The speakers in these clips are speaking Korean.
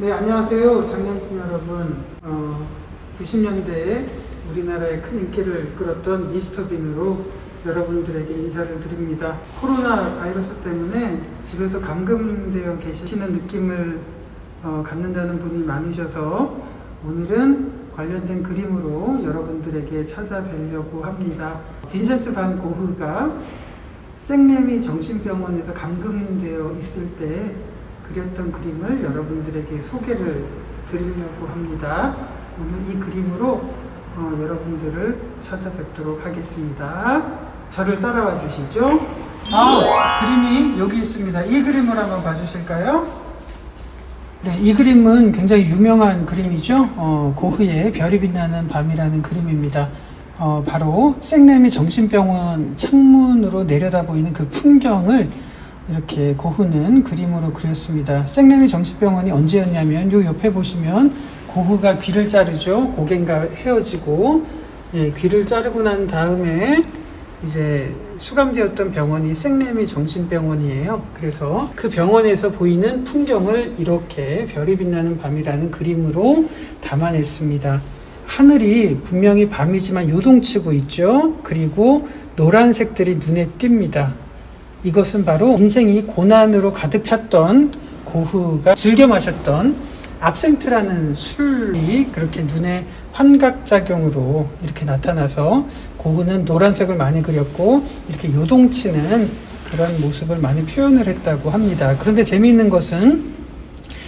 네, 안녕하세요. 장년친 여러분. 어, 90년대에 우리나라에 큰 인기를 이끌었던 미스터 빈으로 여러분들에게 인사를 드립니다. 코로나 바이러스 때문에 집에서 감금되어 계시는 느낌을 어, 갖는다는 분이 많으셔서 오늘은 관련된 그림으로 여러분들에게 찾아뵈려고 합니다. 빈센트 반 고흐가 생레미 정신병원에서 감금되어 있을 때 그렸던 그림을 여러분들에게 소개를 드리려고 합니다. 오늘 이 그림으로 어, 여러분들을 찾아뵙도록 하겠습니다. 저를 따라와 주시죠. 아, 그림이 여기 있습니다. 이 그림을 한번 봐주실까요? 네, 이 그림은 굉장히 유명한 그림이죠. 어, 고흐의 별이 빛나는 밤이라는 그림입니다. 어, 바로 생레미 정신병원 창문으로 내려다 보이는 그 풍경을 이렇게 고흐는 그림으로 그렸습니다. 생레미 정신병원이 언제였냐면 요 옆에 보시면 고흐가 귀를 자르죠. 고갱과 헤어지고 예, 귀를 자르고 난 다음에 이제 수감되었던 병원이 생레미 정신병원이에요. 그래서 그 병원에서 보이는 풍경을 이렇게 별이 빛나는 밤이라는 그림으로 담아냈습니다. 하늘이 분명히 밤이지만 요동치고 있죠. 그리고 노란색들이 눈에 띕니다. 이것은 바로 인생이 고난으로 가득 찼던 고흐가 즐겨 마셨던 압생트라는 술이 그렇게 눈에 환각작용으로 이렇게 나타나서 고흐는 노란색을 많이 그렸고 이렇게 요동치는 그런 모습을 많이 표현을 했다고 합니다. 그런데 재미있는 것은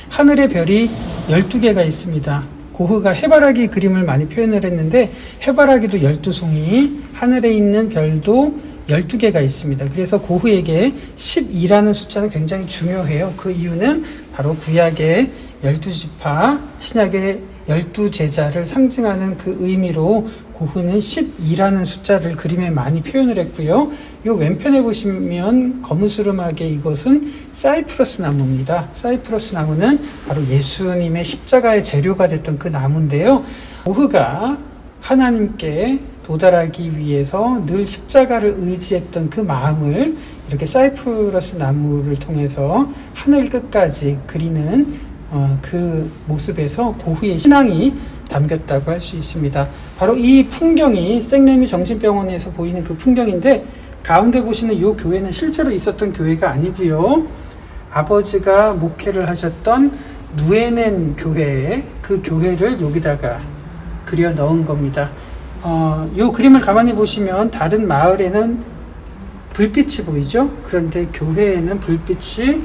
하늘의 별이 12개가 있습니다. 고흐가 해바라기 그림을 많이 표현을 했는데 해바라기도 12송이, 하늘에 있는 별도 12개가 있습니다. 그래서 고흐에게 12라는 숫자는 굉장히 중요해요. 그 이유는 바로 구약의 12지파, 신약의 12제자를 상징하는 그 의미로 고흐는 12라는 숫자를 그림에 많이 표현을 했고요. 이 왼편에 보시면 거무스름하게 이것은 사이프러스 나무입니다. 사이프러스 나무는 바로 예수님의 십자가의 재료가 됐던 그 나무인데요. 고흐가 하나님께 도달하기 위해서 늘 십자가를 의지했던 그 마음을 이렇게 사이프러스 나무를 통해서 하늘 끝까지 그리는 어, 그 모습에서 고흐의 신앙이 담겼다고 할 수 있습니다. 바로 이 풍경이 생레미 정신병원에서 보이는 그 풍경인데 가운데 보시는 이 교회는 실제로 있었던 교회가 아니고요. 아버지가 목회를 하셨던 누에넨 교회 그 교회를 여기다가 그려 넣은 겁니다. 어, 이 그림을 가만히 보시면 다른 마을에는 불빛이 보이죠? 그런데 교회에는 불빛이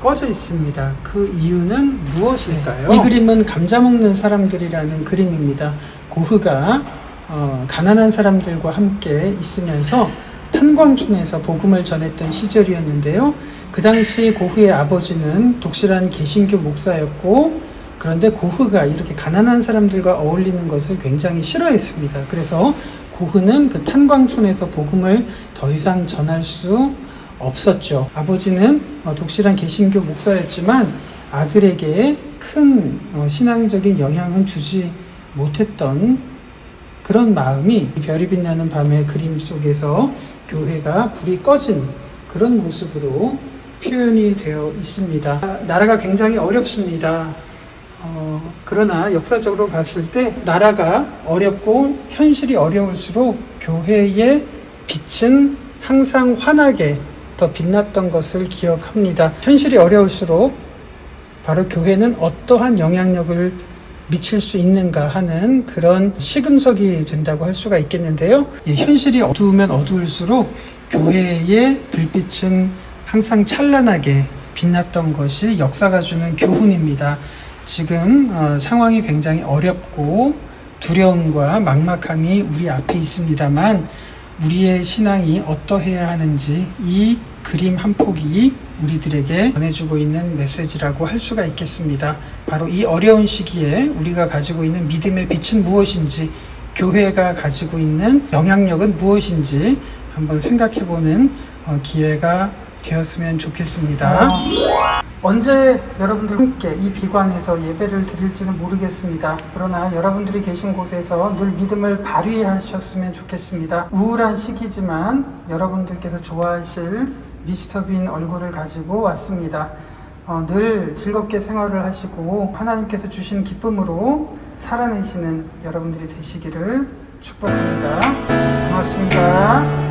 꺼져 있습니다. 그 이유는 무엇일까요? 이 그림은 감자 먹는 사람들이라는 그림입니다. 고흐가 어, 가난한 사람들과 함께 있으면서 탄광촌에서 복음을 전했던 시절이었는데요. 그 당시 고흐의 아버지는 독실한 개신교 목사였고 그런데 고흐가 이렇게 가난한 사람들과 어울리는 것을 굉장히 싫어했습니다. 그래서 고흐는 그 탄광촌에서 복음을 더 이상 전할 수 없었죠. 아버지는 어, 독실한 개신교 목사였지만 아들에게 큰 어, 신앙적인 영향은 주지 못했던 그런 마음이 별이 빛나는 밤의 그림 속에서 교회가 불이 꺼진 그런 모습으로 표현이 되어 있습니다. 나라가 굉장히 어렵습니다. 어, 그러나 역사적으로 봤을 때 나라가 어렵고 현실이 어려울수록 교회의 빛은 항상 환하게 더 빛났던 것을 기억합니다. 현실이 어려울수록 바로 교회는 어떠한 영향력을 미칠 수 있는가 하는 그런 시금석이 된다고 할 수가 있겠는데요. 예, 현실이 어두우면 어두울수록 교회의 불빛은 항상 찬란하게 빛났던 것이 역사가 주는 교훈입니다. 지금 어, 상황이 굉장히 어렵고 두려움과 막막함이 우리 앞에 있습니다만 우리의 신앙이 어떠해야 하는지 이 그림 한 폭이 우리들에게 전해주고 있는 메시지라고 할 수가 있겠습니다. 바로 이 어려운 시기에 우리가 가지고 있는 믿음의 빛은 무엇인지, 교회가 가지고 있는 영향력은 무엇인지 한번 생각해보는 어, 기회가 되었으면 좋겠습니다. 언제 여러분들 함께 이 비관에서 예배를 드릴지는 모르겠습니다. 그러나 여러분들이 계신 곳에서 늘 믿음을 발휘하셨으면 좋겠습니다. 우울한 시기지만 여러분들께서 좋아하실 미스터 빈 얼굴을 가지고 왔습니다. 어, 늘 즐겁게 생활을 하시고 하나님께서 주신 기쁨으로 살아내시는 여러분들이 되시기를 축복합니다. 고맙습니다.